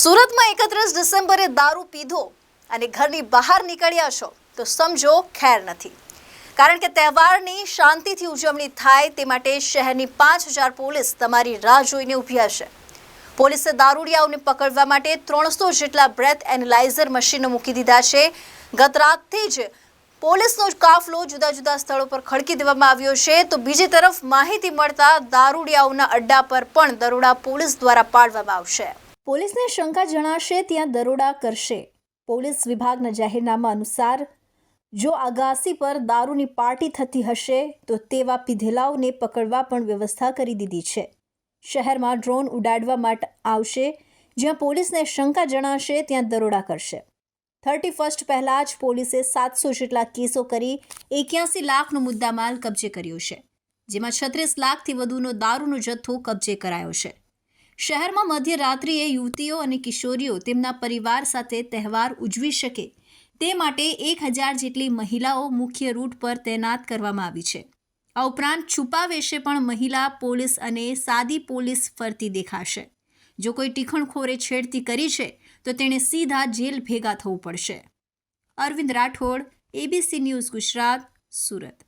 સુરતમાં એકત્રીસ ડિસેમ્બરે દારૂ પીધો અને ઘરની બહાર નીકળ્યા છો, તો સમજો ખેર નથી. કારણ કે તહેવારની શાંતિથી ઉજવણી થાય તે માટે શહેરની પાંચ હજાર પોલીસ તમારી રાહ જોઈને ઊભી હશે. પોલીસે દારૂડિયાઓને પકડવા માટે ત્રણસો જેટલા બ્રેથ એનાલાઇઝર મશીનો મૂકી દીધા છે. ગત રાતથી જ પોલીસનો કાફલો જુદા જુદા સ્થળો પર ખડકી દેવામાં આવ્યો છે. તો બીજી તરફ માહિતી મળતા દારૂડિયાઓના અડ્ડા પર પણ દરોડા પોલીસ દ્વારા પાડવામાં આવશે. પોલીસને શંકા જણાશે ત્યાં દરોડા કરશે. પોલીસ વિભાગના જાહેરનામા અનુસાર, જો અગાસી પર દારૂની પાર્ટી થતી હશે, તો તેવા પીધેલાઓને પકડવા પણ વ્યવસ્થા કરી દીધી છે. શહેરમાં ડ્રોન ઉડાડવા માટે આવશે, જ્યાં પોલીસને શંકા જણાશે ત્યાં દરોડા કરશે. થર્ટી ફર્સ્ટ પહેલાં જ પોલીસે સાતસો જેટલા કેસો કરી એક્યાસી લાખનો મુદ્દામાલ કબજે કર્યો છે, જેમાં છત્રીસ લાખથી વધુનો દારૂનો જથ્થો કબજે કરાયો છે. શહેરમાં મધ્યરાત્રિએ યુવતીઓ અને કિશોરીઓ તેમના પરિવાર સાથે તહેવાર ઉજવી શકે તે માટે એક હજાર જેટલી મહિલાઓ મુખ્ય રૂટ પર તૈનાત કરવામાં આવી છે. આ ઉપરાંત છુપા વેશે પણ મહિલા, પોલીસ અને સાદી પોલીસ ફરતી દેખાશે. જો કોઈ ટીખણખોરે છેડતી કરી છે, તો તેણે સીધા જેલ ભેગા થવું પડશે. Arvind Rathod ABC news Gujarat, Surat.